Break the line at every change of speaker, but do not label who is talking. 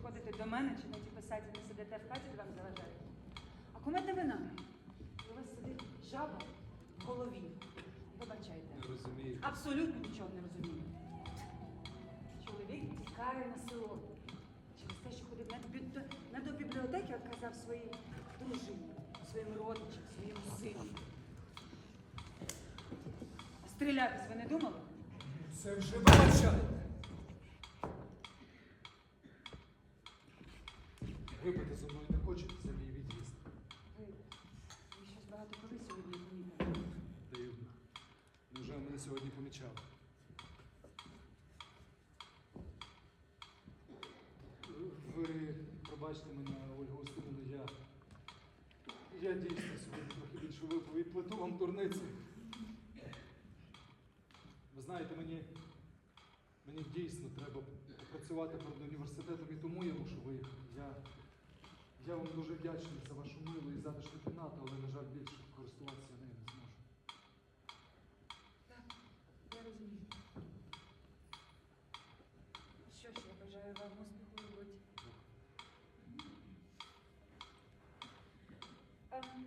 приходите до мене чи на ті писаті не сидите в хаті, де вам заважають. А кумедна ви нами. У вас сидить жаба в голові. Вибачайте.
Не розумію.
Абсолютно нічого не розумію. Чоловік тікає на село. Через те, що ходив не до, не бібліотеки, а казав своїй дружині, своїм родичам, своєму сину. А Стрілятись ви не думали?
Це вже вибачайте. Випити зі мною не хочете за мій від'їзд.
Ви, ви щось багато коли сьогодні помітили.
Дивно. Невже мене сьогодні помічали? Ви пробачте мене, Ольга Устинівна, я. Я дійсно сьогодні трохи більше випив і плету вам дурниці. Ви знаєте, мені, мені дійсно треба працювати перед університетом, і тому я мушу виїхати. Я, я вам дуже вдячний за вашу милу і затишну кімнату, але, на жаль, більше користуватися нею не зможу.
Так, я розумію. Що ж, я бажаю вам успіху у роботі. Ем,